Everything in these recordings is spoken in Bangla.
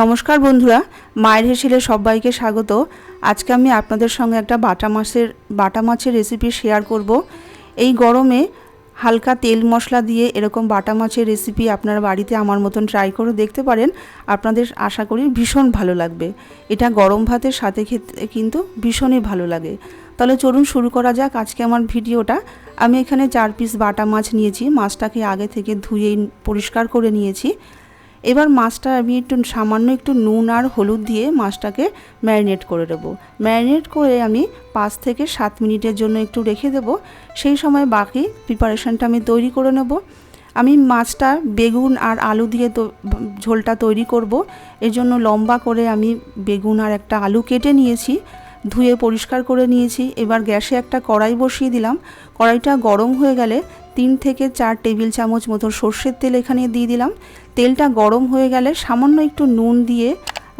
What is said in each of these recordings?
নমস্কার বন্ধুরা, মায়ের হেসেলে সবাইকে স্বাগত। আজকে আমি আপনাদের সঙ্গে একটা বাটা মাছের বাটা মাছের রেসিপি শেয়ার করব। এই গরমে হালকা তেল মশলা দিয়ে এরকম বাটা মাছের রেসিপি আপনার বাড়িতে আমার মতন ট্রাই করে দেখতে পারেন। আপনাদের আশা করি ভীষণ ভালো লাগবে। এটা গরম ভাতের সাথে খেতে কিন্তু ভীষণই ভালো লাগে। তাহলে চলুন শুরু করা যাক আজকে আমার ভিডিওটা। আমি এখানে চার পিস বাটা মাছ নিয়েছি। মাছটাকে আগে থেকে ধুয়ে পরিষ্কার করে নিয়েছি। এবার মাছটা আমি একটু সামান্য একটু নুন আর হলুদ দিয়ে মাছটাকে ম্যারিনেট করে দেবো ম্যারিনেট করে আমি পাঁচ থেকে সাত মিনিটের জন্য একটু রেখে দেবো। সেই সময় বাকি প্রিপারেশানটা আমি তৈরি করে নেব। আমি মাছটা বেগুন আর আলু দিয়ে তো ঝোলটা তৈরি করব। এর জন্য লম্বা করে আমি বেগুন আর একটা আলু কেটে নিয়েছি, ধুয়ে পরিষ্কার করে নিয়েছি। এবার গ্যাসে একটা কড়াই বসিয়ে দিলাম। কড়াইটা গরম হয়ে গেলে তিন থেকে চার টেবিল চামচ মতো সর্ষের তেল এখানে দিয়ে দিলাম। তেলটা গরম হয়ে গেলে সামান্য একটু নুন দিয়ে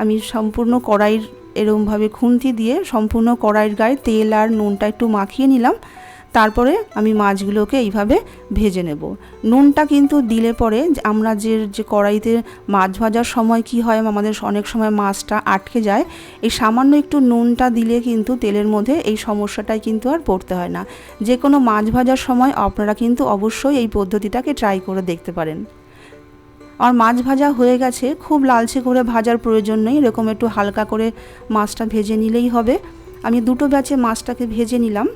আমি সম্পূর্ণ কড়াইয়ের এরমভাবে খুন্তি দিয়ে সম্পূর্ণ কড়াইয়ের গায়ে তেল আর নুনটা একটু মাখিয়ে নিলাম। তারপরে আমি মাছগুলোকে এইভাবে ভেজে নেব। নুনটা কিন্তু দিলে পরে আমরা যে যে কড়াইতে মাছ ভাজার সময় কি হয়, আমাদের অনেক সময় মাছটা আটকে যায়, এই সামান্য একটু নুনটা দিলে কিন্তু তেলের মধ্যে এই সমস্যাটাই কিন্তু আর পড়তে হয় না। যে কোনো মাছ ভাজার সময় আপনারা কিন্তু অবশ্যই এই পদ্ধতিটাকে ট্রাই করে দেখতে পারেন। আর মাছ ভাজা হয়ে গেছে, খুব লালচে করে ভাজার প্রয়োজন নেই, এরকম একটু হালকা করে মাছটা ভেজে নিলেই হবে। আমি দুটো ব্যাচে মাছটাকে ভেজে নিলাম।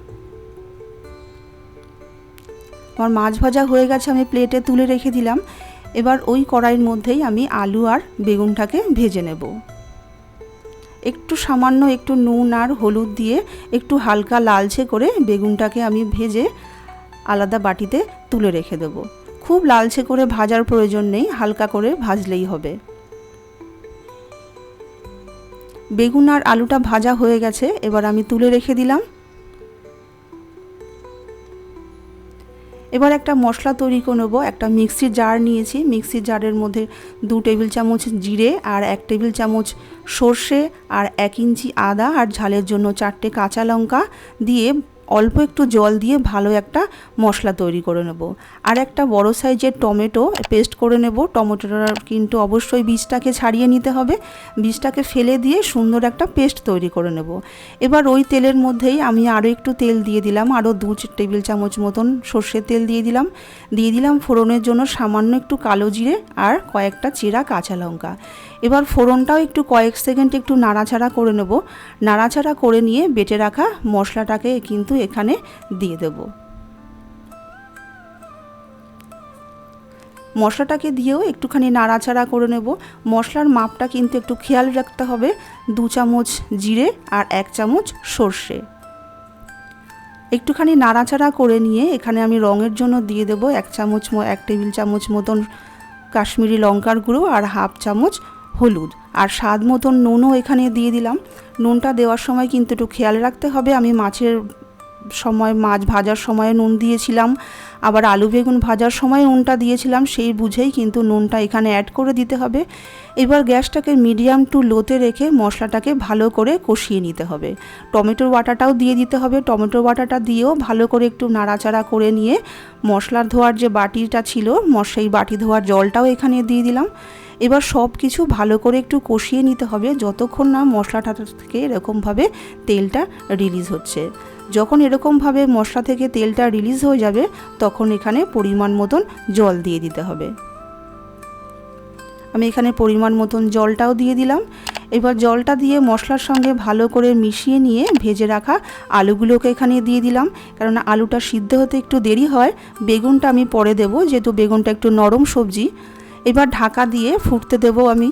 আমার মাছ ভাজা হয়ে গেছে, আমি প্লেটে তুলে রেখে দিলাম। এবার ওই কড়াইয়ের মধ্যেই আমি আলু আর বেগুনটাকে ভেজে নেব। একটু সামান্য একটু নুন আর হলুদ দিয়ে একটু হালকা লালচে করে বেগুনটাকে আমি ভেজে আলাদা বাটিতে তুলে রেখে দেব। খুব লালচে করে ভাজার প্রয়োজন নেই, হালকা করে ভাজলেই হবে। বেগুন আর আলুটা ভাজা হয়ে গেছে, এবার আমি তুলে রেখে দিলাম। এবার একটা মশলা তৈরি করে নেব। একটা মিক্সির জার নিয়েছি। মিক্সির জারের মধ্যে দু টেবিল চামচ জিরে আর এক টেবিল চামচ সর্ষে আর এক ইঞ্চি আদা আর ঝালের জন্য চারটে কাঁচা লঙ্কা দিয়ে অল্প একটু জল দিয়ে ভালো একটা মশলা তৈরি করে নেব। আর একটা বড় সাইজের টমেটো পেস্ট করে নেব। টমেটোটা কিন্তু অবশ্যই বীজটাকে ছাড়িয়ে নিতে হবে। বীজটাকে ফেলে দিয়ে সুন্দর একটা পেস্ট তৈরি করে নেব। এবার ওই তেলের মধ্যেই আমি আরও একটু তেল দিয়ে দিলাম। আরও দু টেবিল চামচ মতন সর্ষের তেল দিয়ে দিলাম। দিয়ে দিলাম ফোড়নের জন্য সামান্য একটু কালো জিরে আর কয়েকটা চেরা কাঁচা লঙ্কা। এবার ফোড়নটাও একটু কয়েক সেকেন্ড একটু নাড়াচাড়া করে নেব। নাড়াচাড়া করে নিয়ে বেটে রাখা মশলাটাকে কিন্তু এখানে দিয়ে দেব। মশলাটাকে দিয়েও একটুখানি নাড়াচাড়া করে নেব। মশলার মাপটা কিন্তু একটু খেয়াল রাখতে হবে। দু চামচ জিরে আর এক চামচ সর্ষে। একটুখানি নাড়াচাড়া করে নিয়ে এখানে আমি রঙের জন্য দিয়ে দেব। এক চামচ এক টেবিল চামচ মতন কাশ্মীরি লঙ্কার গুঁড়ো আর হাফ চামচ হলুদ। আর স্বাদ মতন নুনও এখানে দিয়ে দিলাম। নুনটা দেওয়ার সময় কিন্তু একটু খেয়াল রাখতে হবে। আমি মাছের সময়, মাছ ভাজার সময় নুন দিয়েছিলাম। আবার আলু বেগুন ভাজার সময় নুনটা দিয়েছিলাম। সেই বুঝেই কিন্তু নুনটা এখানে অ্যাড করে দিতে হবে। এবার গ্যাসটাকে মিডিয়াম টু লোতে রেখে মশলাটাকে ভালো করে কষিয়ে নিতে হবে। টমেটোর বাটাটাও দিয়ে দিতে হবে। টমেটোর বাটাটা দিয়েও ভালো করে একটু নাড়াচাড়া করে নিয়ে মশলার ধোয়ার যে বাটিটা ছিল সেই বাটি ধোয়ার জলটাও এখানে দিয়ে দিলাম। এবার সব কিছু ভালো করে একটু কষিয়ে নিতে হবে যতক্ষণ না মশলাটা থেকে এরকমভাবে তেলটা রিলিজ হচ্ছে। যখন এরকমভাবে মশলা থেকে তেলটা রিলিজ হয়ে যাবে, তখন এখানে পরিমাণ মতন জল দিয়ে দিতে হবে। আমি এখানে পরিমাণ মতন জলটাও দিয়ে দিলাম। এবার জলটা দিয়ে মশলার সঙ্গে ভালো করে মিশিয়ে নিয়ে ভেজে রাখা আলুগুলোকে এখানে দিয়ে দিলাম। কেননা আলুটা সিদ্ধ হতে একটু দেরি হয়, বেগুনটা আমি পরে দেবো, যেহেতু বেগুনটা একটু নরম সবজি। এবার ঢাকা দিয়ে ফুটতে দেবো আমি।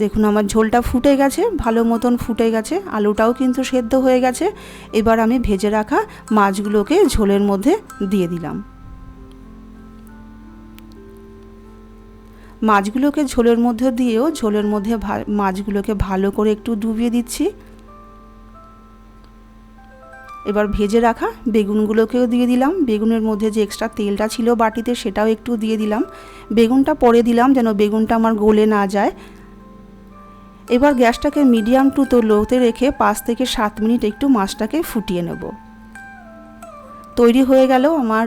দেখুন আমার ঝোলটা ফুটে গেছে, ভালো মতন ফুটে গেছে, আলুটাও কিন্তু সেদ্ধ হয়ে গেছে। এবার আমি ভেজে রাখা মাছগুলোকে ঝোলের মধ্যে দিয়ে দিলাম। মাছগুলোকে ঝোলের মধ্যে দিয়েও ঝোলের মধ্যে মাছগুলোকে ভালো করে একটু ডুবিয়ে দিচ্ছি। এবার ভেজে রাখা বেগুনগুলোকেও দিয়ে দিলাম। বেগুনের মধ্যে যে এক্সট্রা তেলটা ছিল বাটিতে সেটাও একটু দিয়ে দিলাম। বেগুনটা পরে দিলাম যেন বেগুনটা আমার গলে না যায়। এবার গ্যাসটাকে মিডিয়াম টু তো লোতে রেখে পাঁচ থেকে সাত মিনিট একটু মাছটাকে ফুটিয়ে নেব। তৈরি হয়ে গেল আমার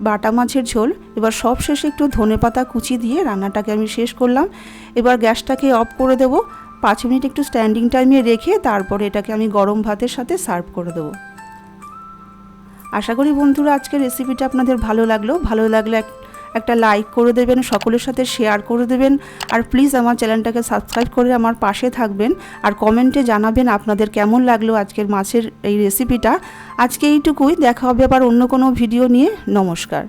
বাটা মাছের ঝোল। এবার সব শেষে একটু ধনেপাতা কুচি দিয়ে রান্নাটাকে আমি শেষ করলাম। এবার গ্যাসটাকে অফ করে দেবো। পাঁচ মিনিট একটু স্ট্যান্ডিং টাইমে রেখে তারপরে এটাকে আমি গরম ভাতের সাথে সার্ভ করে দেবো। আশা করি বন্ধুরা আজকের রেসিপিটা আপনাদের ভালো লাগল। ভালো লাগলে একটা লাইক করে দেবেন, সকলের সাথে শেয়ার করে দেবেন। আর প্লিজ আমার চ্যানেলটাকে সাবস্ক্রাইব করে আমার পাশে থাকবেন। আর কমেন্টে জানাবেন আপনাদের কেমন লাগল আজকের মাছের এই রেসিপিটা আজকে এইটুকুই, দেখা হবে আবার অন্য কোনো ভিডিও নিয়ে। নমস্কার।